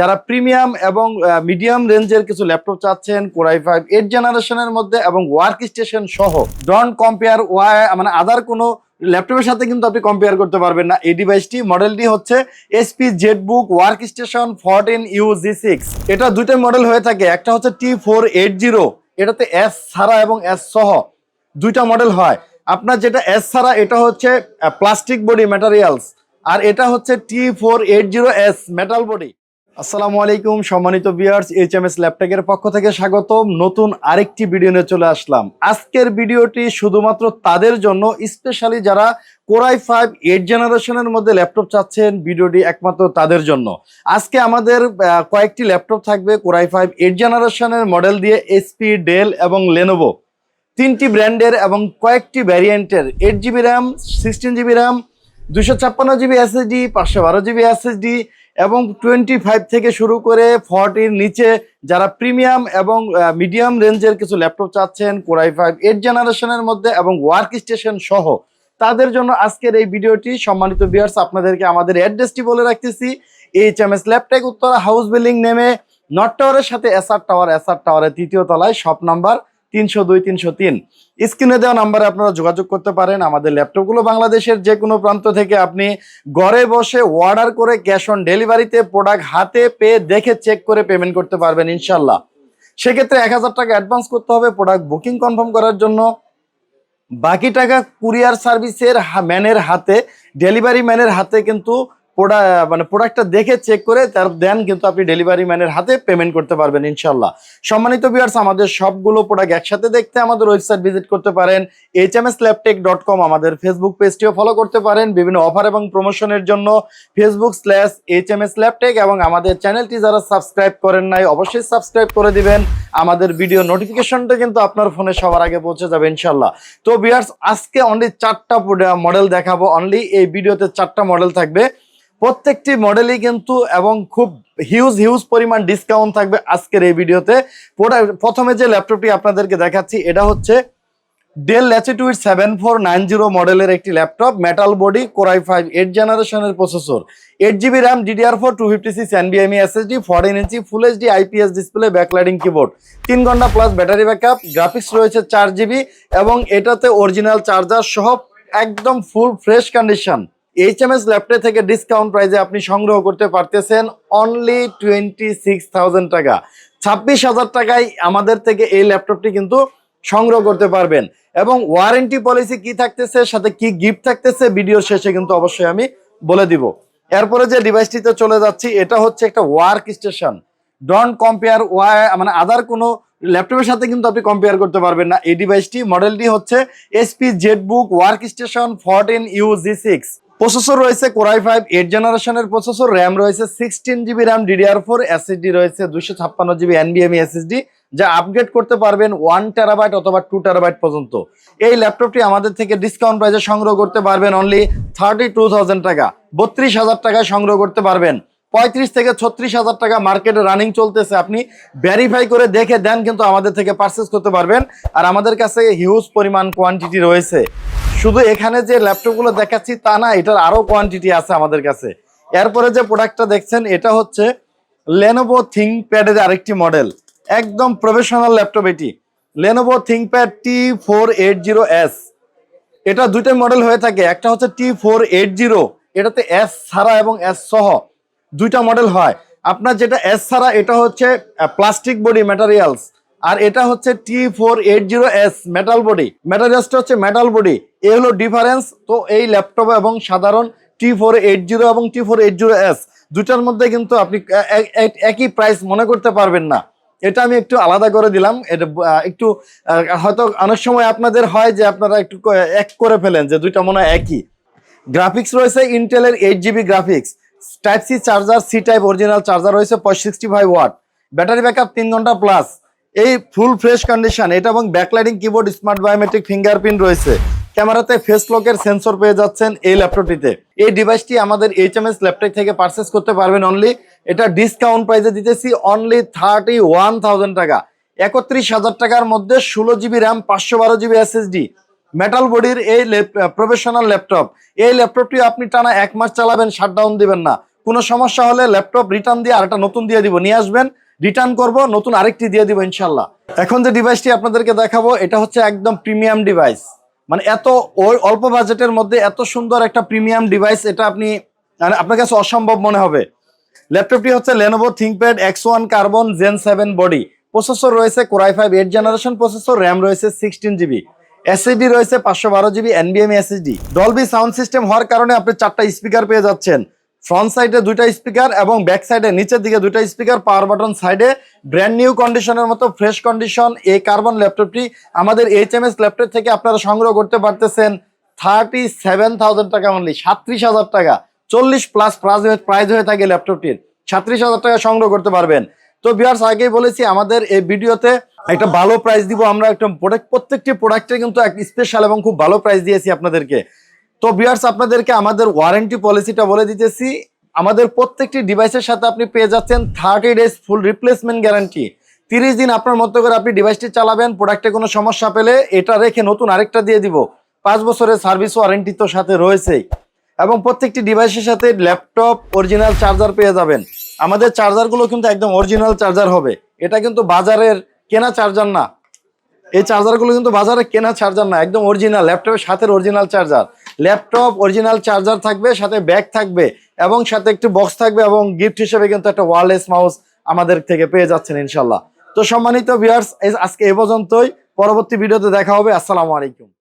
যারা প্রিমিয়াম এবং মিডিয়াম রেঞ্জের কিছু ল্যাপটপ চাচ্ছেন, কোরাই ফাইভ, এইট জেনারেশনের মধ্যে এবং ওয়ার্ক স্টেশন সহ, ডন কম্পেয়ার ওয়াই মানে আদার কোনো ল্যাপটপের সাথে কিন্তু আপনি কম্পেয়ার করতে পারবেন না। এই ডিভাইসটি মডেলটি হচ্ছে HP Z book work station fourteen U G six এটা দুইটা মডেল হয়ে থাকে, একটা হচ্ছে টি ফোর এইট জিরো এটাতে এস ছাড়া এবং এস সহ দুইটা মডেল হয়। আপনার যেটা এস ছাড়া, এটা হচ্ছে প্লাস্টিক বডি ম্যাটেরিয়ালস আর এটা হচ্ছে T four eight zero S metal body আসসালামু আলাইকুম, সম্মানিত বিয়ার্স এইচ এম এস ল্যাপটপের পক্ষ থেকে স্বাগতম। নতুন আরেকটি ভিডিও নিয়ে চলে আসলাম। আজকের ভিডিওটি শুধুমাত্র তাদের জন্য স্পেশালি যারা কোরাই ফাইভ এইট জেনারেশনের মধ্যে ল্যাপটপ চাচ্ছেন ভিডিওটি একমাত্র তাদের জন্য। আজকে আমাদের কয়েকটি ল্যাপটপ থাকবে কোরাই ফাইভ এইট জেনারেশনের মডেল দিয়ে এসপি ডেল এবং লেনোভো তিনটি ব্র্যান্ডের এবং কয়েকটি ভ্যারিয়েন্টের eight GB RAM sixteen GB RAM দুশো ছাপ্পান্ন জিবি এসএসডি পাঁচশো বারো জিবি এসএসডি এবং টোয়েন্টি ফাইভ থেকে শুরু করে ফর্টির নিচে যারা প্রিমিয়াম এবং মিডিয়াম রেঞ্জের কিছু ল্যাপটপ চাচ্ছেন কোরাই ফাইভ এইট জেনারেশনের মধ্যে এবং ওয়ার্ক স্টেশন সহ, তাদের জন্য আজকের এই ভিডিওটি সম্মানিত বিয়ার্স আপনাদেরকে আমাদের অ্যাড্রেসটি বলে রাখতেছি। H M S Laptech Uttara house building নেমে নট টাওয়ারের সাথে এসআর টাওয়ার এসআর টাওয়ারের তৃতীয় তলায় শপ নাম্বার তিনশো দুই, তিনশো তিন। স্ক্রিনে দেওয়া নাম্বারে আপনারা যোগাযোগ করতে পারেন। আমাদের ল্যাপটপগুলো বাংলাদেশের যে কোনো প্রান্ত থেকে আপনি ঘরে বসে অর্ডার করে ক্যাশ অন ডেলিভারিতে প্রোডাক্ট হাতে পেয়ে দেখে চেক করে পেমেন্ট করতে পারবেন ইনশাল্লাহ সেক্ষেত্রে এক হাজার টাকা অ্যাডভান্স করতে হবে প্রোডাক্ট বুকিং কনফার্ম করার জন্য। বাকি টাকা কুরিয়ার সার্ভিসের ম্যানের হাতে ডেলিভারি ম্যানের হাতে কিন্তু মানে প্রোডাক্টটা দেখে চেক করে তার দেন কিন্তু আপনি ডেলিভারি ম্যানের হাতে পেমেন্ট করতে পারবেন ইনশাল্লাহ সম্মানিত ভিউয়ার্স আমাদের সবগুলো প্রোডাক্ট একসাথে দেখতে আমাদের ওয়েবসাইট ভিজিট করতে পারেন। H M S Laptech dot com আমাদের ফেসবুক পেজটিও ফলো করতে পারেন। বিভিন্ন অফার এবং প্রমোশনের জন্য Facebook slash H M S Laptech এবং আমাদের চ্যানেলটি যারা সাবস্ক্রাইব করেন নাই, অবশ্যই সাবস্ক্রাইব করে দিবেন। আমাদের ভিডিও নোটিফিকেশনটা কিন্তু আপনার ফোনে সবার আগে পৌঁছে যাবে ইনশাল্লাহ তো বিয়ার্স আজকে অনলি চারটা মডেল দেখাবো। অনলি এই ভিডিওতে চারটা মডেল থাকবে। প্রত্যেকটি মডেলই কিন্তু এবং খুব হিউজ হিউজ পরিমাণ ডিসকাউন্ট থাকবে আজকের এই ভিডিওতে। প্রথমে যে ল্যাপটপটি আপনাদেরকে দেখাচ্ছি, এটা হচ্ছে Dell Latitude seven four nine zero মডেলের একটি laptop metal body core i five eight জেনারেশনের processor eight GB RAM DDR four two fifty six এনবিএমই SSD fourteen inch full HD IPS display backlighting keyboard তিন ঘণ্টা plus battery backup graphics রয়েছে চার GB এবং এটাতে original charger সহ একদম full fresh condition H M S থেকে discount প্রাইসে আপনি সংগ্রহ করতে পারতেছেন অনলি টোয়েন্টি সিক্স থাউজেন্ড টাকা। ছাব্বিশ হাজার টাকায় আমাদের থেকে এই ল্যাপটপটি কিন্তু সংগ্রহ করতে পারবেন। এবং ওয়ারেন্টি পলিসি কি থাকতেছে, সাথে কি গিফট থাকতেছে ভিডিওর শেষে কিন্তু অবশ্যই আমি বলে দিব। এরপরে যে ডিভাইসটিতে চলে যাচ্ছি, এটা হচ্ছে একটা work station don't compare why মানে আদার কোনো ল্যাপটপের সাথে কিন্তু আপনি কম্পেয়ার করতে পারবেন না। এই ডিভাইসটি মডেলটি হচ্ছে HP Z book work station fourteen U G six processor রয়েছে কোরাই ফাইভ এইট জেনারেশনের প্রসেসর র্যাম রয়েছে sixteen GB RAM DDR four SSD রয়েছে দুশো ছাপ্পান্ন জিবি এনবিএমই এসএসডি যা আপগ্রেড করতে পারবেন ওয়ান টেরাবাইট অথবা টু টেরাবাইট পর্যন্ত। এই ল্যাপটপটি আমাদের থেকে ডিসকাউন্ট প্রাইসে সংগ্রহ করতে পারবেন অনলি থার্টি টু থাউজেন্ড টাকা। বত্রিশ হাজার টাকায় সংগ্রহ করতে পারবেন। পঁয়ত্রিশ থেকে ছত্রিশ হাজার টাকা মার্কেটে রানিং চলতেছে। আপনি ভেরিফাই করে দেখে দেন কিন্তু আমাদের থেকে পারচেস করতে পারবেন। আর আমাদের কাছে হিউজ পরিমাণ কোয়ান্টিটি রয়েছে। শুধু এখানে যে ল্যাপটপগুলো দেখাচ্ছি তা না, এটার আরও কোয়ান্টিটি আছে আমাদের কাছে। এরপরে যে প্রোডাক্টটা দেখছেন, এটা হচ্ছে লেনোভো থিঙ্কপ্যাডের আরেকটি মডেল একদম প্রফেশনাল ল্যাপটপ এটি। Lenovo ThinkPad T four eight zero S এটা দুইটা মডেল হয়ে থাকে। একটা হচ্ছে টি ফোর এইট জিরো এটাতে এস ছাড়া এবং এস সহ। দুইটা মডেল হয়। আপনার যেটা এস ছাড়া এটা হচ্ছে প্লাস্টিক বডি ম্যাটেরিয়ালস আর এটা হচ্ছে T four eight zero S metal body ম্যাটেরিয়ালসটা হচ্ছে মেটাল বডি এই হলো ডিফারেন্স তো এই ল্যাপটপ এবং সাধারণ টি ফোর এইট জিরো এবং T four eight zero S দুটার মধ্যে কিন্তু আপনি, এ- এ- একই প্রাইস মনে করতে পারবেন না। এটা আমি একটু আলাদা করে দিলাম। এটা একটু হয়তো অনেক সময় আপনাদের হয় যে আপনারা একটু এক করে ফেলেন যে দুইটা মনে হয় একই। গ্রাফিক্স রয়েছে ইন্টেলের eight GB graphics type C charger C type original charger রয়েছে sixty five watt battery backup তিন ঘণ্টা প্লাস এই ফুল ফ্রেশ কন্ডিশন এটা এবং backlighting keyboard smart biometric fingerprint রয়েছে। ক্যামেরাতে ফেস লকের সেন্সর পেয়ে যাচ্ছেন এই ল্যাপটপটিতে এই ডিভাইসটি আমাদের এইচ এম এস ল্যাপটপ থেকে পারচেস করতে পারবেন অনলি এটা ডিসকাউন্ট প্রাইসে দিতেছি অনলি থার্টি ওয়ান থাউজেন্ড টাকা। একত্রিশ হাজার টাকার মধ্যে ষোলো জিবি র্যাম পাঁচশো বারো জিবি এসএসডি মেটাল বডির এই প্রফেশনাল ল্যাপটপ এই ল্যাপটপটি আপনি টানা এক মাস চালাবেন শাটডাউন দিবেন না। কোনো সমস্যা হলে ল্যাপটপ রিটার্ন দিয়ে আরেকটা নতুন দিয়ে দিব। নিয়ে আসবেন রিটার্ন করব, নতুন আরেকটি দিয়ে দিব ইনশাল্লাহ। এখন যে ডিভাইসটি আপনাদেরকে দেখাবো, এটা হচ্ছে একদম প্রিমিয়াম ডিভাইস মানে এত ওই অল্প বাজেটের মধ্যে এত সুন্দর একটা প্রিমিয়াম ডিভাইস এটা আপনি মানে আপনার কাছে অসম্ভব মনে হবে। ল্যাপটপটি হচ্ছে Lenovo ThinkPad X one carbon gen seven body processor রয়েছে core i five eight generation processor RAM রয়েছে সিক্সটিন জিবি এসএসডি রয়েছে পাঁচশো বারো জিবি এনবিএম এসএসডি ডলবি সাউন্ড সিস্টেম হওয়ার কারণে আপনি চারটা স্পিকার পেয়ে যাচ্ছেন। ফ্রন্ট সাইডে দুইটা স্পিকার এবং ব্যাক সাইডে নিচের দিকে দুইটা স্পিকার পাওয়ার বাটন সাইডে ব্র্যান্ড নিউ কন্ডিশনের মতো ফ্রেশ কন্ডিশন এই কার্বন ল্যাপটপটি আমাদের এইচ এম এস ল্যাপটপ থেকে আপনারা সংগ্রহ করতে পারতেছেন থার্টি সেভেন থাউজেন্ড টাকা অনলি সাত্রিশ হাজার টাকা। চল্লিশ প্লাস প্রাইজ হয়ে প্রাইজ হয়ে থাকে ল্যাপটপটির সাত্রিশ হাজার টাকা সংগ্রহ করতে পারবেন। তো বিয়ার্স আগেই বলেছি, আমাদের এই ভিডিওতে একটা ভালো প্রাইস দিব, আমরা একটা প্রোডাক্ট প্রত্যেকটি প্রোডাক্টে কিন্তু এক স্পেশাল এবং খুব ভালো প্রাইস দিয়েছি আপনাদেরকে। তো বিয়ার্স আপনাদেরকে আমাদের ওয়ারেন্টি পলিসিটা বলে দিতেছি। আমাদের প্রত্যেকটি ডিভাইসের সাথে আপনি পেয়ে যাচ্ছেন thirty days full replacement guarantee তিরিশ দিন আপনার মতো করে আপনি ডিভাইসটি চালাবেন প্রোডাক্টে কোনো সমস্যা পেলে এটা রেখে নতুন আরেকটা দিয়ে দিব। পাঁচ বছরের সার্ভিস ওয়ারেন্টি তো সাথে রয়েছেই। এবং প্রত্যেকটি ডিভাইসের সাথে ল্যাপটপ অরিজিনাল চার্জার পেয়ে যাবেন। আমাদের চার্জারগুলো কিন্তু একদম অরিজিনাল চার্জার হবে। এটা কিন্তু বাজারের কেনা চার্জার না। এই চার্জারগুলো কিন্তু বাজারে কেনা চার্জার না, একদম অরিজিনাল ল্যাপটপের সাথে original charger laptop original charger থাকবে, সাথে ব্যাগ থাকবে এবং সাথে একটি বক্স থাকবে এবং গিফট হিসেবে কিন্তু একটা ওয়ারলেস মাউস আমাদের থেকে পেয়ে যাচ্ছেন ইনশাল্লাহ। তো সম্মানিত ভিউয়ার্স আজকে এ পর্যন্তই। পরবর্তী ভিডিওতে দেখা হবে। আসসালামু আলাইকুম।